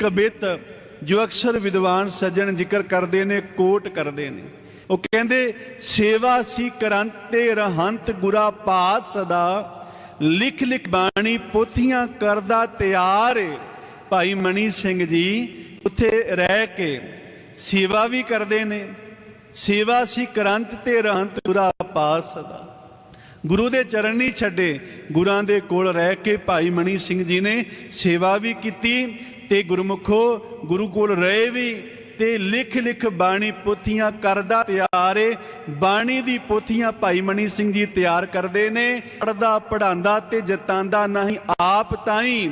ਕਬਿਤ ਜੋ ਅਕਸਰ ਵਿਦਵਾਨ ਸੱਜਣ ਜ਼ਿਕਰ ਕਰਦੇ ਨੇ, ਕੋਟ ਕਰਦੇ ਨੇ। ਉਹ ਕਹਿੰਦੇ, ਸੇਵਾ ਸੀ ਕਰੰਤ ਤੇ ਰਹੰਤ ਗੁਰਾ ਪਾਸ ਸਦਾ, ਲਿਖ ਲਿਖ ਬਾਣੀ ਪੋਥੀਆਂ ਕਰਦਾ ਤਿਆਰ ਏ। ਭਾਈ ਮਣੀ ਸਿੰਘ ਜੀ ਉੱਥੇ ਰਹਿ ਕੇ ਸੇਵਾ ਵੀ ਕਰਦੇ ਨੇ। ਸੇਵਾ ਸੀ ਕਰੰਤ ਤੇ ਰਹੰਤ ਗੁਰਾ ਪਾਸ ਸਦਾ। ਗੁਰੂ ਦੇ ਚਰਨ ਨਹੀਂ ਛੱਡੇ ਗੁਰਾਂ ਦੇ ਕੋਲ ਰਹਿ ਕੇ ਭਾਈ ਮਣੀ ਸਿੰਘ ਜੀ ਨੇ ਸੇਵਾ ਵੀ ਕੀਤੀ। ਤੇ ਗੁਰਮੁਖੋ, ਗੁਰੂ ਕੋਲ ਰਹੇ ਵੀ ਤੇ ਲਿਖ ਲਿਖ ਬਾਣੀ ਪੋਥੀਆਂ ਕਰਦਾ ਤਿਆਰ ਏ। ਬਾਣੀ ਦੀ ਪੋਥੀਆਂ ਭਾਈ ਮਣੀ ਸਿੰਘ ਜੀ ਤਿਆਰ ਕਰਦੇ ਨੇ। ਪੜਦਾ ਪੜਾਉਂਦਾ ਤੇ ਜਤਾਂਦਾ ਨਹੀਂ, ਆਪ ਤਾਈ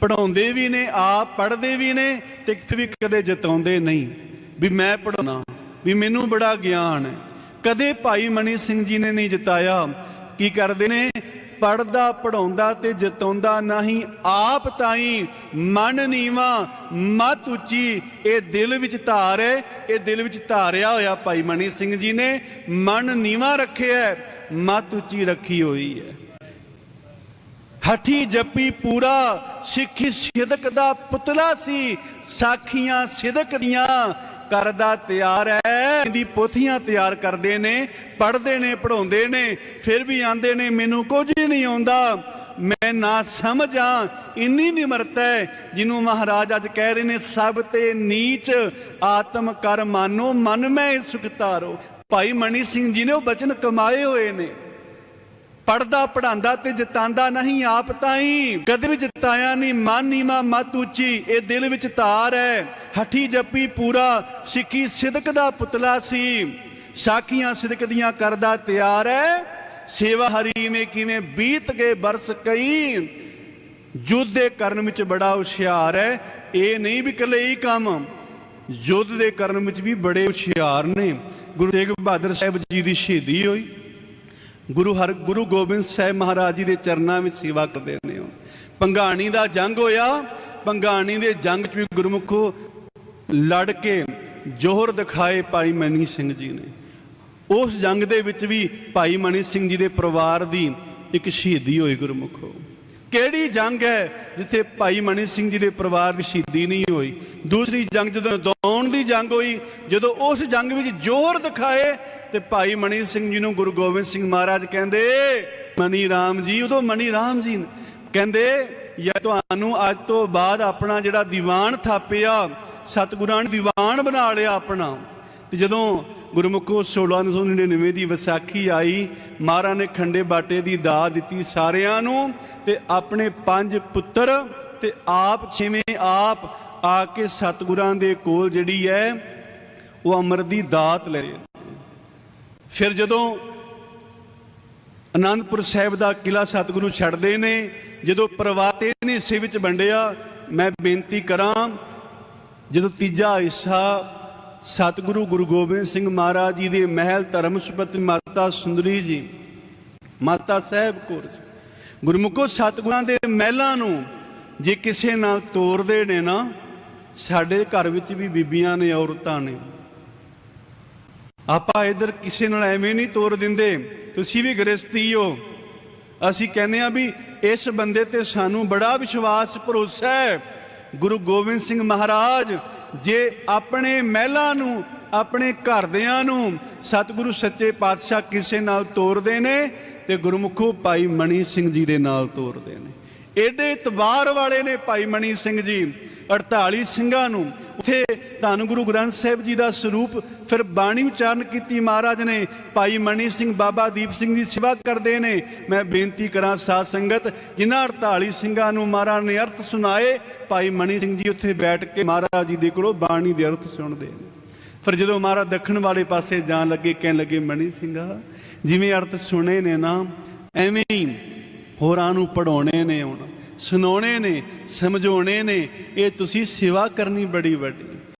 ਪੜਾਉਂਦੇ ਵੀ ਨੇ, ਆਪ ਪੜ੍ਹਦੇ ਵੀ ਨੇ ਤੇ ਕਿਸੇ ਵੀ ਕਦੇ ਜਤਾਉਂਦੇ ਨਹੀਂ। ਵੀ ਮੈਂ ਪੜਾਉਣਾ ਵੀ ਮੈਨੂੰ ਬੜਾ ਗਿਆਨ ਹੈ ਕਦੇ ਭਾਈ ਮਣੀ ਸਿੰਘ ਜੀ ਨੇ ਨਹੀਂ ਜਤਾਇਆ। ਕੀ ਕਰਦੇ ਨੇ? ਪੜਦਾ ਪੜਾਉਂਦਾ ਤੇ ਜਿਤਾਉਂਦਾ ਨਹੀਂ, ਆਪ ਤਾਈ ਮਨ ਨੀਵਾ, ਮਤ ਉੱਚੀ, ਇਹ ਦਿਲ ਵਿੱਚ ਧਾਰ ਹੈ, ਇਹ ਦਿਲ ਵਿੱਚ ਧਾਰਿਆ ਹੋਇਆ ਭਾਈ ਮਨੀ ਸਿੰਘ ਜੀ ਨੇ, ਮਨ ਨੀਵਾ ਰੱਖਿਆ ਮਤ ਉੱਚੀ ਰੱਖੀ ਹੋਈ ਹੈ। ਹਠੀ ਜੱਪੀ ਪੂਰਾ, ਸਿੱਖੀ ਸਿਦਕ ਦਾ ਪੁਤਲਾ ਸੀ, ਸਾਖੀਆਂ ਸਿਦਕ ਦੀਆਂ ਕਰਦਾ ਤਿਆਰ ਹੈ ਦੀ ਪੋਥੀਆਂ ਤਿਆਰ ਕਰਦੇ ਨੇ, ਪੜ੍ਹਦੇ ਨੇ ਪੜਾਉਂਦੇ ਨੇ, ਫਿਰ ਵੀ ਆਂਦੇ ਨੇ, ਮੈਨੂੰ ਕੁਝ ਨਹੀਂ ਆਉਂਦਾ। ਮੈਂ ਨਾ ਸਮਝਾਂ, ਇੰਨੀ ਨਿਮਰਤਾ ਹੈ ਜਿਹਨੂੰ ਮਹਾਰਾਜ ਅੱਜ ਕਹਿ ਰਹੇ ਨੇ, ਸਭ ਤੇ ਨੀਚ ਆਤਮ ਕਰ ਮਾਨੋ ਮਨ ਮੈਂ ਸੁਖ ਤਾਰੋ ਭਾਈ ਮਣੀ ਸਿੰਘ ਜੀ ਨੇ ਉਹ ਬਚਨ ਕਮਾਏ ਹੋਏ ਨੇ। ਪੜਦਾ ਪੜਾਉਂਦਾ ਤੇ ਜਿਤਾਂਦਾ ਨਹੀਂ, ਆਪ ਤਾਈ। ਕਦੇ ਵੀ ਜਿਤਾਇਆ ਨਹੀਂ, ਮਨ ਨੀਵਾ, ਮਤ ਉੱਚੀ, ਇਹ ਦਿਲ ਵਿੱਚ ਤਾਰ ਹੈ। ਹਠੀ ਜੱਪੀ ਪੂਰਾ, ਸਿੱਖੀ ਸਿਦਕ ਦਾ ਪੁਤਲਾ ਸੀ। ਸਾਖੀਆਂ ਸਿਦਕ ਦੀਆਂ ਕਰਦਾ ਤਿਆਰ ਹੈ। ਸੇਵਾ ਹਰੀ ਮੇ ਕਿਵੇਂ ਬੀਤ ਗਏ ਬਰਸ ਕਈ। ਯੁੱਧ ਦੇ ਕਰਨ ਵਿੱਚ ਬੜਾ ਹੁਸ਼ਿਆਰ ਹੈ। ਇਹ ਨਹੀਂ ਵੀ ਇਕੱਲੇ ਹੀ ਕੰਮ। ਯੁੱਧ ਦੇ ਕਰਨ ਵਿੱਚ ਵੀ ਬੜੇ ਹੁਸ਼ਿਆਰ ਨੇ। ਗੁਰੂ ਤੇਗ ਬਹਾਦਰ ਸਾਹਿਬ ਜੀ ਦੀ ਸ਼ਹੀਦੀ ਹੋਈ। ਗੁਰੂ ਹਰ, ਗੁਰੂ ਗੋਬਿੰਦ ਸਾਹਿਬ ਮਹਾਰਾਜ ਜੀ ਦੇ ਚਰਨਾਂ ਵਿੱਚ ਸੇਵਾ ਕਰਦੇ ਨੇ ਉਹ। ਪੰਗਾਣੀ ਦਾ ਜੰਗ ਹੋਇਆ, ਪੰਗਾਣੀ ਦੇ ਜੰਗ 'ਚ ਵੀ ਗੁਰਮੁਖੋ ਲੜ ਕੇ ਜੋਹਰ ਦਿਖਾਏ ਭਾਈ ਮਨੀ ਸਿੰਘ ਜੀ ਨੇ। ਉਸ ਜੰਗ ਦੇ ਵਿੱਚ ਵੀ ਭਾਈ ਮਨੀ ਸਿੰਘ ਜੀ ਦੇ ਪਰਿਵਾਰ ਦੀ ਇੱਕ ਸ਼ਹੀਦੀ ਹੋਈ ਗੁਰਮੁਖੋ। ਕਿਹੜੀ ਜੰਗ ਹੈ ਜਿੱਥੇ ਭਾਈ ਮਨੀ ਸਿੰਘ ਜੀ ਦੇ ਪਰਿਵਾਰ ਦੀ ਸ਼ਹੀਦੀ ਨਹੀਂ ਹੋਈ? ਦੂਸਰੀ ਜੰਗ ਜਦੋਂ ਦੌਣ ਦੀ ਜੰਗ ਹੋਈ, ਜਦੋਂ ਉਸ ਜੰਗ ਵਿੱਚ ਜ਼ੋਰ ਦਿਖਾਏ, ਤੇ ਭਾਈ ਮਨੀ ਸਿੰਘ ਜੀ ਨੂੰ ਗੁਰੂ ਗੋਬਿੰਦ ਸਿੰਘ ਮਹਾਰਾਜ ਕਹਿੰਦੇ, ਮਨੀ ਰਾਮ ਜੀ, ਉਦੋਂ ਮਨੀ ਰਾਮ ਜੀ ਕਹਿੰਦੇ ਜਾਂ ਤੁਹਾਨੂੰ ਅੱਜ ਤੋਂ ਬਾਅਦ ਆਪਣਾ ਜਿਹੜਾ ਦੀਵਾਨ ਥਾਪਿਆ, ਸਤਿਗੁਰਾਂ ਨੇ ਦੀਵਾਨ ਬਣਾ ਲਿਆ ਆਪਣਾ। ਤੇ ਜਦੋਂ ਗੁਰਮੁਖੋ 1699 ਦੀ ਵਿਸਾਖੀ ਆਈ, ਮਹਾਰਾਜ ਨੇ ਖੰਡੇ ਬਾਟੇ ਦੀ ਦਾਤ ਦਿੱਤੀ ਸਾਰਿਆਂ ਨੂੰ ਤੇ ਆਪਣੇ ਪੰਜ ਪੁੱਤਰ ਤੇ ਆਪ ਛੇਵੇਂ ਆਪ ਆ ਕੇ ਸਤਿਗੁਰਾਂ ਦੇ ਕੋਲ ਜਿਹੜੀ ਹੈ, ਉਹ ਅੰਮ੍ਰਿਤ ਦੀ ਦਾਤ ਲੈ ਫਿਰ ਜਦੋਂ ਅਨੰਦਪੁਰ ਸਾਹਿਬ ਦਾ ਕਿਲਾ ਸਤਿਗੁਰੂ ਛੱਡਦੇ ਨੇ, ਜਦੋਂ ਪ੍ਰਵਾਤੇ ਨੇ ਹਿੱਸੇ ਵਿੱਚ ਵੰਡਿਆ, ਮੈਂ ਬੇਨਤੀ ਕਰਾਂ, ਜਦੋਂ ਤੀਜਾ ਹਿੱਸਾ ਸਤਿਗੁਰੂ ਗੁਰੂ ਗੋਬਿੰਦ ਸਿੰਘ ਮਹਾਰਾਜ ਜੀ ਦੇ ਮਹਿਲ ਧਰਮਸਪਤੀ ਮਾਤਾ ਸੁੰਦਰੀ ਜੀ, ਮਾਤਾ ਸਾਹਿਬ ਕੌਰ ਜੀ। ਗੁਰਮੁਖੋ, ਸਤਿਗੁਰਾਂ ਦੇ ਮਹਿਲਾਂ ਨੂੰ ਜੇ ਕਿਸੇ ਨਾਲ ਤੋਰਦੇ ਨੇ ਨਾ, ਸਾਡੇ ਘਰ ਵਿੱਚ ਵੀ ਬੀਬੀਆਂ ਨੇ, ਔਰਤਾਂ ਨੇ। ਆਪਾਂ ਇਧਰ ਕਿਸੇ ਨਾਲ ਐਵੇਂ ਨਹੀਂ ਤੋਰ ਦਿੰਦੇ। ਤੁਸੀਂ ਵੀ ਗ੍ਰਸਤੀ ਹੋ। ਅਸੀਂ ਕਹਿੰਦੇ ਆ ਵੀ ਇਸ ਬੰਦੇ ਤੇ ਸਾਨੂੰ ਬੜਾ ਵਿਸ਼ਵਾਸ, ਭਰੋਸਾ ਹੈ। ਗੁਰੂ ਗੋਬਿੰਦ ਸਿੰਘ ਮਹਾਰਾਜ ਜੇ ਆਪਣੇ ਮਹਿਲਾਂ ਨੂੰ, ਆਪਣੇ ਘਰਦਿਆਂ ਨੂੰ ਸਤਿਗੁਰੂ ਸੱਚੇ ਪਾਤਸ਼ਾਹ ਕਿਸੇ ਨਾਲ ਤੋਰਦੇ ਨੇ ਤੇ ਗੁਰਮੁਖੋ ਭਾਈ ਮਣੀ ਸਿੰਘ ਜੀ ਦੇ ਨਾਲ ਤੋਰਦੇ ਨੇ। ਏਡੇ ਇਤਬਾਰ ਵਾਲੇ ਨੇ ਭਾਈ ਮਣੀ ਸਿੰਘ ਜੀ 48 ਸਿੰਘਾਂ ਨੂੰ ਉੱਥੇ ਧੰਨ ਗੁਰੂ ਗ੍ਰੰਥ ਸਾਹਿਬ ਜੀ ਦਾ ਸਰੂਪ ਫਿਰ ਬਾਣੀ ਉਚਾਰਨ ਕੀਤੀ ਮਹਾਰਾਜ ਨੇ। ਭਾਈ ਮਣੀ ਸਿੰਘ ਬਾਬਾ ਦੀਪ ਸਿੰਘ ਦੀ ਸੇਵਾ ਕਰਦੇ ਨੇ। ਮੈਂ ਬੇਨਤੀ ਕਰਾਂ ਸਾਧ ਸੰਗਤ, ਜਿਨ੍ਹਾਂ 48 ਸਿੰਘਾਂ ਨੂੰ ਮਹਾਰਾਜ ਨੇ ਅਰਥ ਸੁਣਾਏ, ਭਾਈ ਮਣੀ ਸਿੰਘ ਜੀ ਉੱਥੇ ਬੈਠ ਕੇ ਮਹਾਰਾਜ ਜੀ ਦੇ ਕੋਲੋਂ ਬਾਣੀ ਦੇ ਅਰਥ ਸੁਣਦੇ ਨੇ। ਫਿਰ ਜਦੋਂ ਮਹਾਰਾਜ ਦੱਖਣ ਵਾਲੇ ਪਾਸੇ ਜਾਣ ਲੱਗੇ, ਕਹਿਣ ਲੱਗੇ ਮਣੀ ਸਿੰਘਾ, ਜਿਵੇਂ ਅਰਥ ਸੁਣੇ ਨੇ ਨਾ, ਐਵੇਂ ਹੀ ਹੋਰਾਂ ਨੂੰ ਪੜਾਉਣੇ ਨੇ ਹੁਣ। ਸੁਣਾਉਣੇ ਨੇ ਸਮਝਾਉਣੇ ਨੇ ਇਹ ਤੁਸੀਂ ਸੇਵਾ ਕਰਨੀ ਬੜੀ ਵੱਡੀ